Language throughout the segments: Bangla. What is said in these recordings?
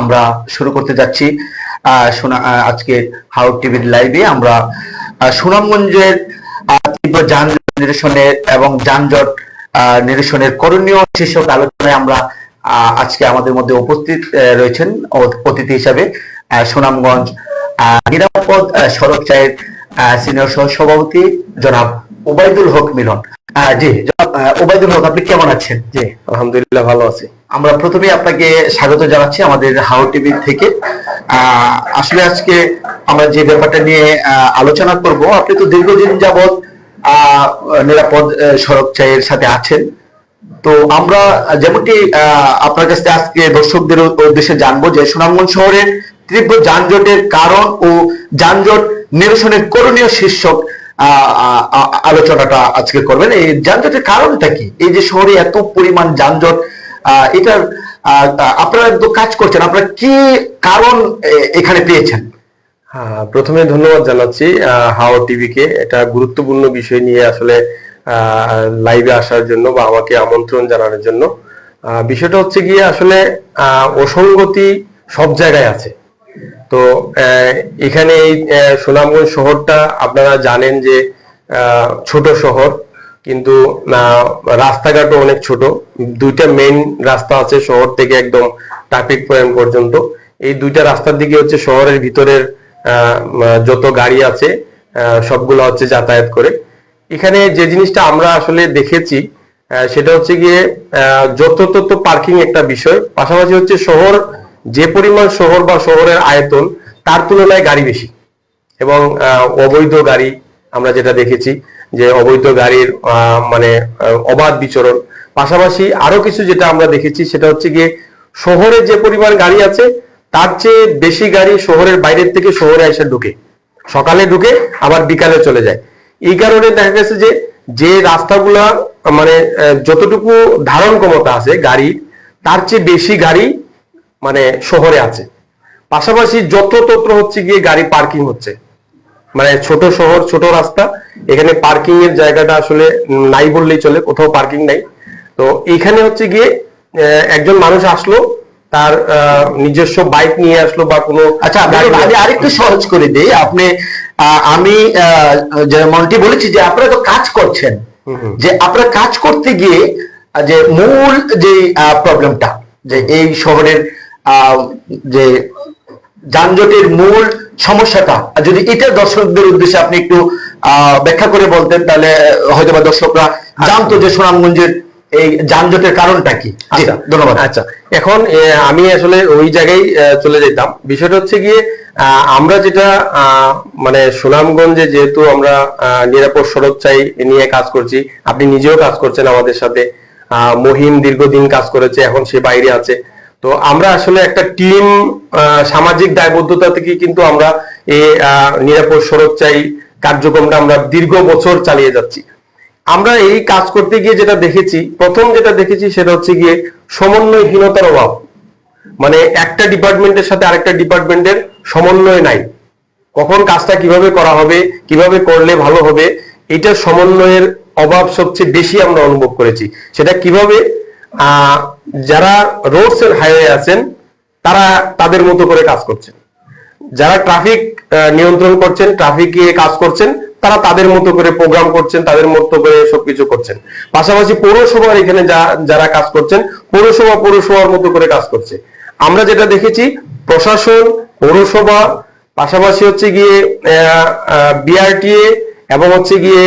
আমরা শুরু করতে যাচ্ছি। আজকে হাউড টিভির লাইভে আমরা সুনামগঞ্জের তীব্র যানজট নিরসনের এবং যানজট নিরসনের করণীয় শীর্ষক আলোচনায় আমরা আজকে আমাদের মধ্যে উপস্থিত রয়েছেন অতিথি হিসাবে সুনামগঞ্জ নিরাপদ সড়ক চায়ের সিনিয়র সহ সভাপতি জনাব ওবায়দুল হক মিলন। জি ওবায়দুল হক আপনি কেমন আছেন? জি আলহামদুলিল্লাহ ভালো আছি। আমরা প্রথমে আপনাকে স্বাগত জানাচ্ছি আমাদের হাও টিভি থেকে। আসলে আজকে আমরা যে ব্যাপারটা নিয়ে আলোচনা করব আপনি তো দীর্ঘদিন যাবৎ নিরাপদ সড়ক চাইয়ের সাথে আছেন। তো আমরা যেমনটি আহ, আপনার কাছে আজকে দর্শকদের উদ্দেশ্যে জানব যে সুনামগঞ্জ শহরের তীব্র যানজটের কারণ ও যানজট নিরসনের করণীয় শীর্ষক আলোচনাটা আজকে করবেন। এই যানজটের কারণটা কি? এই যে শহরে এত পরিমাণ যানজট এটার আপনারা তো কাজ করছেন। আপনারা কি কারণ এখানে পেয়েছেন? প্রথমে ধন্যবাদ জানাচ্ছি হাওয়া টিভিকে। এটা গুরুত্বপূর্ণ বিষয় নিয়ে আসলে লাইভে আসার জন্য বা আমাকে আমন্ত্রণ জানানোর জন্য। বিষয়টা হচ্ছে গিয়ে আসলে অসঙ্গতি সব জায়গায় আছে। তো এখানে এই সুনামগঞ্জ শহরটা আপনারা জানেন যে ছোট শহর, কিন্তু রাস্তাঘাটও অনেক ছোট। দুইটা মেইন রাস্তা আছে শহর থেকে একদম ট্রাফিক পয়েন্ট পর্যন্ত। এই দুইটা রাস্তার দিকে হচ্ছে শহরের ভিতরের যত গাড়ি আছে সবগুলো হচ্ছে যাতায়াত করে। এখানে যে জিনিসটা আমরা আসলে দেখেছি সেটা হচ্ছে গিয়ে যত তত পার্কিং একটা বিষয়, পাশাপাশি হচ্ছে শহর যে পরিমাণ শহর বা শহরের আয়তন, তার তুলনায় গাড়ি বেশি। এবং অবৈধ গাড়ি আমরা যেটা দেখেছি, যে অবৈধ গাড়ির মানে অবাধ বিচরণ। পাশাপাশি আরও কিছু যেটা আমরা দেখেছি, সেটা হচ্ছে গিয়ে শহরে যে পরিমাণ গাড়ি আছে, তার চেয়ে বেশি গাড়ি শহরের বাইরের থেকে শহরে এসে ঢুকে। সকালে ঢুকে, আবার বিকালে চলে যায়। এই কারণে দেখা গেছে যে যে রাস্তাগুলা মানে যতটুকু ধারণ ক্ষমতা আছে গাড়ি তার চেয়ে বেশি গাড়ি মানে শহরে আছে। পাশাপাশি যত্রতত্র হচ্ছে গিয়ে গাড়ি পার্কিং হচ্ছে। মানে ছোট শহর ছোট রাস্তা এখানে পার্কিং এর জায়গাটা আসলে নাই বললেই চলে কোথাও পার্কিং নাই। তো এইখানে হচ্ছে গিয়ে একজন মানুষ আসলো তার নিজস্ব বাইক নিয়ে আসলো বা কোনো আচ্ছা আমি আরেকটু সহজ করে দিই। আপনি আহ, আমি আহ, যেমনটি বলেছি যে আপনারা তো কাজ করছেন। যে আপনারা কাজ করতে গিয়ে যে মূল যে প্রবলেমটা যে এই শহরের যে যানজটের মূল সমস্যাটা। যদি এটা দর্শকদের উদ্দেশ্যে আপনি একটু আহ, ব্যাখ্যা করে বলতেন তাহলে হয়তো বা দর্শকরা জানতো যে সুনামগঞ্জের এই যানজটের কারণটা কি। আচ্ছা। ধন্যবাদ। আচ্ছা। এখন আমি আসলে ওই জায়গায় চলে যেতাম। বিষয়টা হচ্ছে গিয়ে আহ, আমরা যেটা আহ, মানে সুনামগঞ্জে যেহেতু আমরা আহ, নিরাপদ সড়ক চাই নিয়ে কাজ করছি আপনি নিজেও কাজ করছেন আমাদের সাথে। আহ, মহিম দীর্ঘদিন কাজ করেছে এখন সে বাইরে আছে। তো আমরা আসলে একটা টিম সামাজিক দায়বদ্ধতা থেকে কিন্তু আমরা এই নিরাপদ সড়ক চাই কার্যক্রমটা আমরা দীর্ঘ বছর চালিয়ে যাচ্ছি। আমরা এই কাজ করতে গিয়ে যেটা দেখেছি, প্রথম যেটা দেখেছি সেটা হচ্ছে গিয়ে সমন্বয়হীনতার অভাব। মানে একটা ডিপার্টমেন্টের সাথে আরেকটা ডিপার্টমেন্টের সমন্বয় নাই। কখন কাজটা কীভাবে করা হবে, কীভাবে করলে ভালো হবে এটা সমন্বয়ের অভাব সবচেয়ে বেশি আমরা অনুভব করেছি। সেটা কীভাবে যারা রোডস এর হাইওয়ে আছেন, তারা তাদের মতো করে কাজ করছেন। যারা ট্রাফিক নিয়ন্ত্রণ করছেন ট্রাফিক ট্রাফিকে কাজ করছেন, তারা তাদের মতো করে প্রোগ্রাম করছেন, তাদের মতো করে সবকিছু করছেন। পাশাপাশি পৌরসভার এখানে যারা কাজ করছেন, পৌরসভা পৌরসভার মতো করে কাজ করছে। আমরা যেটা দেখেছি, প্রশাসন, পৌরসভা, পাশাপাশি হচ্ছে গিয়ে বিআরটিএ এবং হচ্ছে গিয়ে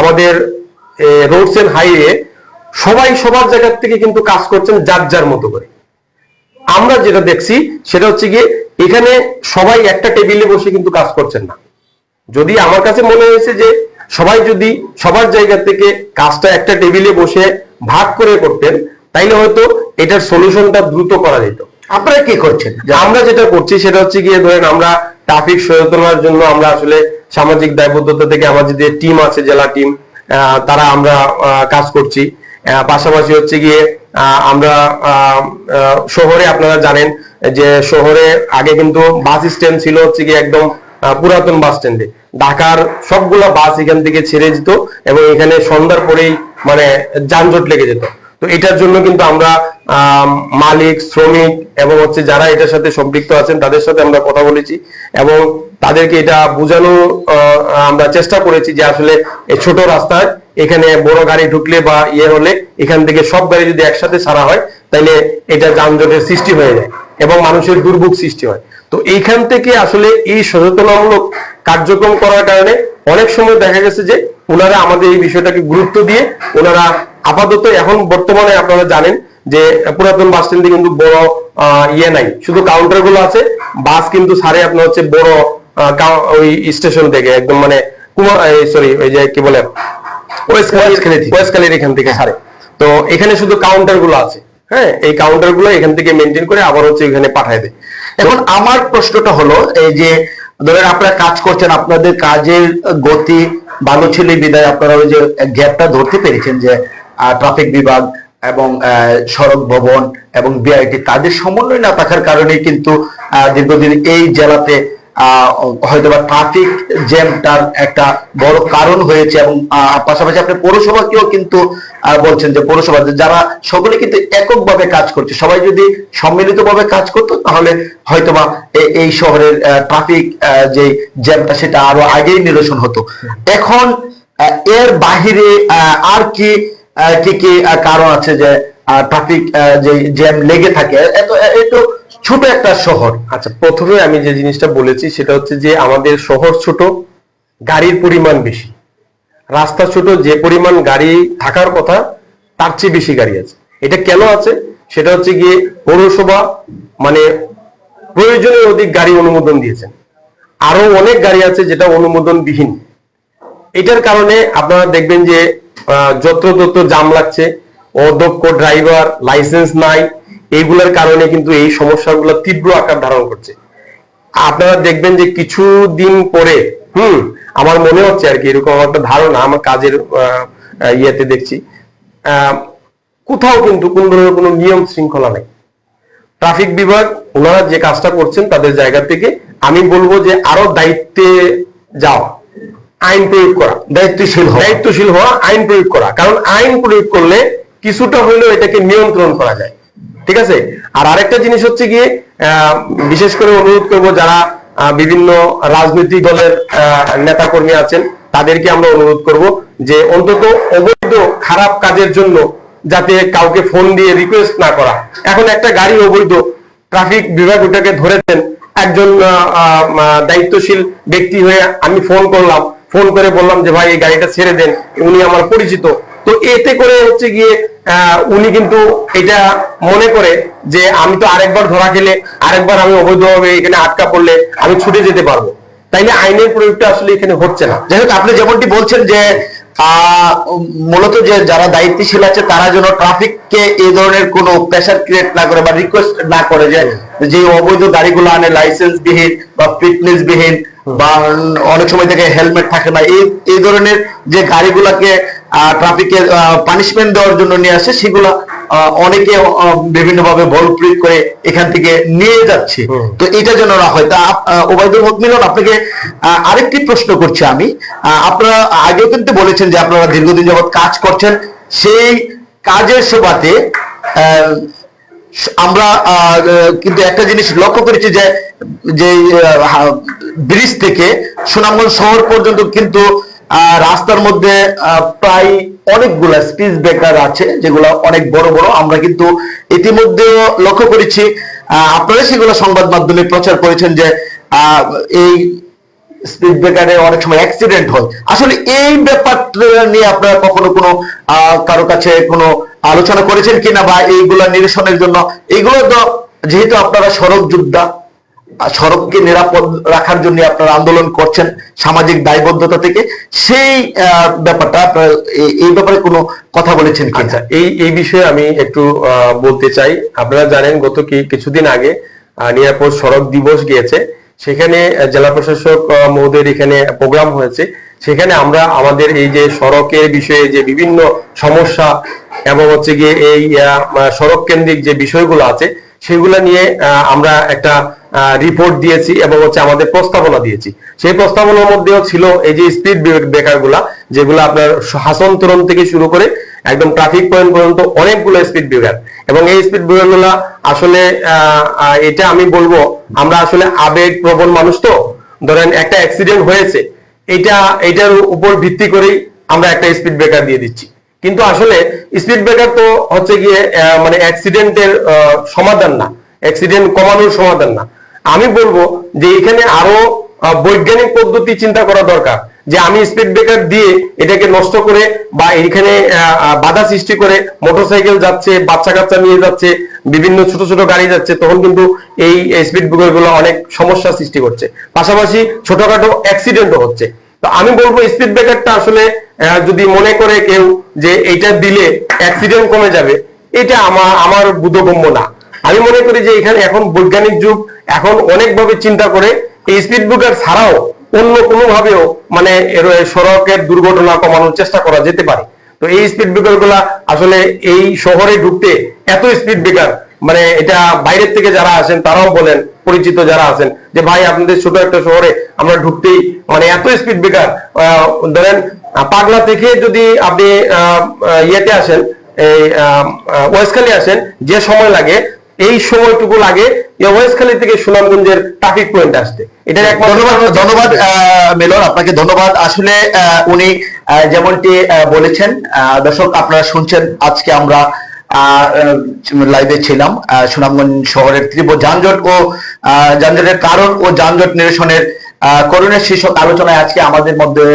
আমাদের রোডস এন্ড হাইওয়ে সবাই সবার জায়গা থেকে কিন্তু কাজ করছেন যার যার মতো করে। আমরা যেটা দেখছি সেটা হচ্ছে গিয়ে এখানে সবাই একটা টেবিলে বসে কিন্তু কাজ করছেন না। যদি আমার কাছে মনে হয়েছে যে সবাই যদি সবার জায়গা থেকে কাজটা একটা টেবিলে বসে ভাগ করে করতেন তাইলে হয়তো এটার সলিউশনটা দ্রুত করা যেত। আপনারা কি করছেন? যে আমরা যেটা করছি সেটা হচ্ছে গিয়ে ধরেন আমরা ট্রাফিক সচেতনার জন্য আমরা আসলে সামাজিক দায়বদ্ধতা থেকে আমাদের যে টিম আছে জেলা টিম তারা আমরা কাজ করছি। পাশাপাশি হচ্ছে গিয়ে আমরা শহরে আপনারা জানেন যে শহরে আগে কিন্তু বাস স্ট্যান্ড ছিল হচ্ছে গিয়ে একদম পুরাতন বাস স্ট্যান্ডে। ঢাকার সবগুলো বাস এখান থেকে ছেড়ে যেত এবং এখানে সন্ধ্যার পরেই মানে যানজট লেগে যেত। তো এটার জন্য কিন্তু আমরা আম, মালিক শ্রমিক এবং হচ্ছে যারা এটার সাথে সম্পৃক্ত আছেন তাদের সাথে আমরা কথা বলেছি এবং তাদেরকে এটা বোঝানো আমরা চেষ্টা করেছি যে আসলে ছোট রাস্তায় এখানে বড় গাড়ি ঢুকলে বা ইয়ে হলে এখান থেকে সব গাড়ি যদি একসাথে ছাড়া হয় তাহলে এটা যানজটের সৃষ্টি হয়ে যায় এবং মানুষের দুর্ভোগ সৃষ্টি হয়। তো এইখান থেকে আসলে এই সচেতনামূলক কার্যক্রম করার কারণে অনেক সময় দেখা গেছে যে ওনারা আমাদের এই বিষয়টাকে গুরুত্ব দিয়ে ওনারা আপাতত এখন বর্তমানে আপনারা জানেন যে পুরাতন বাস স্ট্যান্ডে কিন্তু বড় ইয়ে নাই। শুধু কাউন্টারগুলো আছে বাস কিন্তু ছাড়ে আপনার হচ্ছে বড় ওই স্টেশন থেকে একদম মানে সরি ওই যে কি বলে এখান থেকে ছাড়ে তো এখানে শুধু কাউন্টারগুলো আছে হ্যাঁ? এই কাউন্টারগুলো এখান থেকে মেনটেন করে আবার হচ্ছে এখানে পাঠায় দেয়। এখন আমার প্রশ্নটা হলো এই যে ধরেন আপনারা কাজ করছেন আপনাদের কাজের গতি ভালো ছিল বিদায় আপনারা ওই যে গ্যাপটা ধরতে পেরেছেন যে ট্রাফিক বিভাগ এবং সড়ক ভবন এবং বিআইটি তাদের সমন্বয় না থাকার কারণে কিন্তু দীর্ঘদিন এই জেলাতে আহ, হয়তোবা ট্রাফিক জ্যামটার একটা বড় কারণ হয়েছে এবং পাশাপাশি আপনি পৌরসভাকেও কিন্তু বলছেন যে পৌরসভা যারা সকলে কিন্তু এককভাবে কাজ করছে। সবাই যদি সম্মিলিতভাবে কাজ করতো তাহলে হয়তোবা এই শহরের ট্রাফিক যে জ্যামটা সেটা আরও আগেই নিরসন হতো। এখন এর বাহিরে আর কি কি কি কারণ আছে যে ট্রাফিক যে জ্যাম লেগে থাকে, এত এত ছোট একটা শহর। আচ্ছা প্রথমে আমি যে জিনিসটা বলেছি, সেটা হচ্ছে যে আমাদের শহর ছোট, গাড়ির পরিমাণ বেশি। রাস্তা ছোট, যে পরিমাণ গাড়ি থাকার কথা, তার চেয়ে বেশি গাড়ি আছে। এটা কেন আছে? সেটা হচ্ছে গিয়ে পৌরসভা মানে প্রয়োজনীয় অধিক গাড়ি অনুমোদন দিয়েছেন। আরও অনেক গাড়ি আছে যেটা অনুমোদন বিহীন এটার কারণে আপনারা দেখবেন যে যত্রতত্র জাম লাগছে, অদক্ষ ড্রাইভার লাইসেন্স নাই, এইগুলোর কারণে কিন্তু এই সমস্যাগুলো তীব্র আকার ধারণ করছে। আপনারা দেখবেন যে কিছু দিন পরে, হুম, আমার মনে হচ্ছে আর কি, এরকম একটা ধারণা আমার কাজের ইয়েতে দেখছি। কোথাও কিন্তু কোন ধরনের কোনো নিয়ম শৃঙ্খলা নেই। ট্রাফিক বিভাগ, ওনারা যে কাজটা করছেন তাদের জায়গা থেকে আমি বলব যে আরও দায়িত্বে যাওয়া। আইন প্রয়োগ করা, দায়িত্বশীল হওয়া। দায়িত্বশীল হওয়া, আইন প্রয়োগ করা। কারণ আইন প্রয়োগ করলে কিছুটা হলেও এটাকে নিয়ন্ত্রণ করা যায়। ঠিক আছে? আর আরেকটা জিনিস হচ্ছে গিয়ে বিশেষ করে অনুরোধ করব যারা বিভিন্ন রাজনৈতিক দলের নেতা কর্মী আছেন, তাদেরকে আমরা অনুরোধ করব যে অন্তত অবৈধ খারাপ কাজের জন্য যাতে কাউকে ফোন দিয়ে রিকোয়েস্ট না করা। এখন একটা গাড়ি অবৈধ, ট্রাফিক বিভাগ ওটাকে ধরেছেন। একজন দায়িত্বশীল ব্যক্তি হয়ে আমি ফোন করলাম ফোন করে বললাম যে, ভাই, এই গাড়িটা ছেড়ে দেন, উনি আমার পরিচিত। তো এতে করে হচ্ছে গিয়ে উনি কিন্তু এটা মনে করে যে, আমি তো আরেকবার ধরা খেলে, আরেকবার আমি অবৈধভাবে এখানে আটকা পড়লে আমি ছুটে যেতে পারব। তাইলে আইনের প্রয়োগটা আসলে এখানে হচ্ছে না। যাই হোক, আপনি যেমনটি বলছেন যে মূলত যে যারা দায়িত্বশীল আছে, তারা যেন ট্রাফিককে এই ধরনের কোনো প্রেশার ক্রিয়েট না করে বা রিকোয়েস্ট না করে যে যে অবৈধ গাড়িগুলো আনে লাইসেন্স বিহীন বা ফিটনেস বিহীন বা অনেক সময় থেকে হেলমেট থাকে না। এই এই ধরনের যে গাড়িগুলোকে ট্রাফিকে পানিশমেন্ট দেওয়ার জন্য নিয়ে আসে সেগুলো অনেকে বিভিন্ন ভাবে বল প্রয়োগ করে এখান থেকে নিয়ে যাচ্ছে। তো এটা যেন না হয়। তা ওবায়দুল হক মিলন আপনাকে আরেকটি প্রশ্ন করছি আমি। আহ, আপনারা আগেও কিন্তু বলেছেন যে আপনারা দীর্ঘদিন যাবৎ কাজ করছেন। সেই কাজের সুবাদে আহ, আমরা কিন্তু একটা জিনিস লক্ষ্য করেছি যে যে ব্রিজ থেকে সুনামগঞ্জ শহর পর্যন্ত কিন্তু রাস্তার মধ্যে প্রায় অনেকগুলা স্পিড ব্রেকার আছে, যেগুলো অনেক বড় বড়। আমরা কিন্তু ইতিমধ্যেও লক্ষ্য করেছি আপনারা সেগুলো সংবাদ মাধ্যমে প্রচার করেছেন যে এই স্পিড ব্রেকারে অনেক সময় অ্যাক্সিডেন্ট হয়। আসলে এই ব্যাপারটা নিয়ে আপনারা কখনো কোনো কারও কাছে কোনো আলোচনা করেছেন কিনা বা এইগুলা নিরসনের জন্য, এইগুলো তো যেহেতু আপনারা সড়ক যোদ্ধা সড়ককে নিরাপদ রাখার জন্য আপনারা আন্দোলন করছেন সামাজিক দায়বদ্ধতা থেকে, সেই ব্যাপারটা আপনারা এই- ব্যাপারে কোনো কথা বলেছেন আচ্ছা এই এই বিষয়ে আমি একটু বলতে চাই। আপনারা জানেন গত কি, কিছুদিন আগে নিরাপদ সড়ক দিবস গিয়েছে। সেখানে জেলা প্রশাসক মহোদয়ের এখানে প্রোগ্রাম হয়েছে। সেখানে আমরা আমাদের এই যে সড়কের বিষয়ে যে বিভিন্ন সমস্যা এবং হচ্ছে গিয়ে এই সড়ক কেন্দ্রিক যে বিষয়গুলো আছে, সেগুলো নিয়ে আমরা একটা রিপোর্ট দিয়েছি এবং হচ্ছে আমাদের প্রস্তাবনা দিয়েছি। সেই প্রস্তাবনার মধ্যেও ছিল এই যে স্পিড ব্রেকারগুলা, যেগুলো আপনার হাসন থেকে শুরু করে একদম ট্রাফিক পয়েন্ট পর্যন্ত অনেকগুলো স্পিড ব্রেকার এবং এই স্পিড ব্রেকারগুলা আসলে এটা আমি বলব, আমরা আসলে আবেগ প্রবণ মানুষ তো। ধরেন একটা অ্যাক্সিডেন্ট হয়েছে, এটা, এটার উপর ভিত্তি করেই আমরা একটা স্পিড ব্রেকার দিয়ে দিচ্ছি। কিন্তু আসলে স্পিড ব্রেকার তো হচ্ছে গিয়ে মানে অ্যাক্সিডেন্টের সমাধান না। অ্যাক্সিডেন্ট কমানোর সমাধান না। আমি বলব যে এখানে আরও বৈজ্ঞানিক পদ্ধতি চিন্তা করা দরকার। যে আমি স্পিড ব্রেকার দিয়ে এটাকে নষ্ট করে বা আহ, বাধা সৃষ্টি করে মোটরসাইকেল যাচ্ছে বাচ্চা কাচ্চা নিয়ে যাচ্ছে বিভিন্ন ছোট ছোট গাড়ি যাচ্ছে তখন কিন্তু এই স্পিড ব্রেকারগুলো অনেক সমস্যা সৃষ্টি করছে। পাশাপাশি ছোটখাটো অ্যাক্সিডেন্টও হচ্ছে। তো আমি বলব স্পিড ব্রেকারটা আসলে যদি মনে করে কেউ যে এইটা দিলে অ্যাক্সিডেন্ট কমে যাবে এটা আমার আমার বোধগম্য না। আমি মনে করি যে এখানে এখন বৈজ্ঞানিক যুগ এখন অনেকভাবে চিন্তা করে এই স্পিড ব্রেকার ছাড়াও অন্য কোনো ভাবেও মানে সড়কের দুর্ঘটনা কমানোর চেষ্টা করা যেতে পারে। তো এই স্পিড ব্রেকারগুলা আসলে এই শহরে ঢুকতে এত স্পিড ব্রেকার মানে এটা বাইরের থেকে যারা আসেন তারাও বলেন, পরিচিত যারা আছেন, যে ভাই আপনাদের ছোট একটা শহরে আমরা ঢুকতেই মানে এত স্পিড ব্রেকার ধরেন, পাগলা থেকে যদি আপনি ইয়েতে আসেন, এই ওয়েস্টখালি আসেন, যে সময় লাগে এই সময়টুকু লাগে এই থেকে সুনামগঞ্জের ট্রাফিক পয়েন্ট আসতে। এটার এক ধন্যবাদ ধন্যবাদ মিলন আপনাকে ধন্যবাদ। আসলে আহ, উনি যেমনটি বলেছেন আহ, দর্শক আপনারা শুনছেন আজকে আমরা লাইভে ছিলাম আহ, সুনামগঞ্জ শহরের তীব্র যানজট ও আহ, যানজটের কারণ ও যানজট নিরসনের করণের শীর্ষক আলোচনায় আজকে আমাদের মধ্যে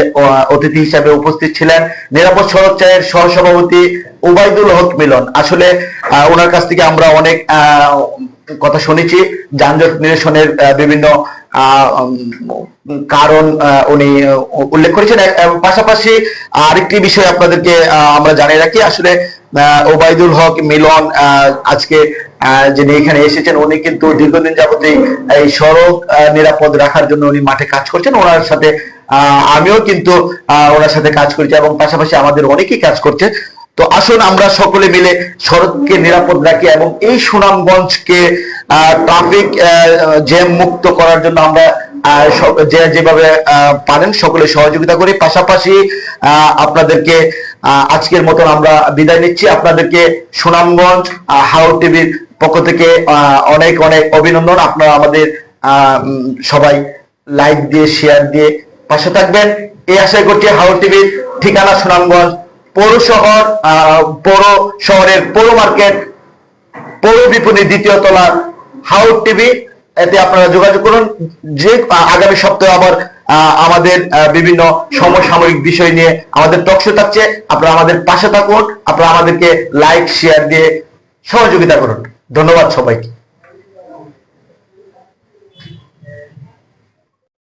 অতিথি হিসাবে উপস্থিত ছিলেন নিরাপদ সড়ক চায়ের সহসভাপতি উবাইদুল হক মিলন। আসলে ওনার কাছ থেকে আমরা অনেক কথা শুনেছি, যানজট নিরসনের বিভিন্ন কারণ উনি উল্লেখ করেছেন। পাশাপাশি আরেকটি বিষয় আপনাদেরকে আমরা জানিয়ে রাখি। আসলে ওবায়দুল হক মিলন আজকে যিনি এখানে এসেছেন, উনি কিন্তু দীর্ঘদিন যাবত এই সড়ক নিরাপদ রাখার জন্য উনি মাঠে কাজ করছেন। ওনার সাথে আমিও কিন্তু ওনার সাথে কাজ করছি এবং পাশাপাশি আমাদের অনেকেই কাজ করছে। তো আসুন আমরা সকলে মিলে সড়ককে নিরাপদ রাখি এবং এই সুনামগঞ্জকে ট্রাফিক জ্যাম মুক্ত করার জন্য আমরা যেভাবে পারেন সকলে সহযোগিতা করি। পাশাপাশি আপনাদেরকে আজকের মতন আমরা বিদায় নিচ্ছি। আপনাদেরকে সুনামগঞ্জ হাউ টিভির পক্ষ থেকে অনেক অনেক অভিনন্দন। আপনারা আমাদের সবাই লাইক দিয়ে, শেয়ার দিয়ে পাশে থাকবেন। এই আশাই করছি হাউ টিভির ঠিকানা সুনামগঞ্জ, পৌর শহর পৌর শহরের পৌর মার্কেট, পৌর বিপণী দ্বিতীয় তলা হাউট টিভি। এতে আপনারা যোগাযোগ করুন। যে আগামী সপ্তাহে আবার আমাদের বিভিন্ন সমসাময়িক বিষয় নিয়ে আমাদের টকশো থাকছে, আপনারা আমাদের পাশে থাকুন, আপনারা আমাদেরকে লাইক শেয়ার দিয়ে সহযোগিতা করুন। ধন্যবাদ সবাইকে।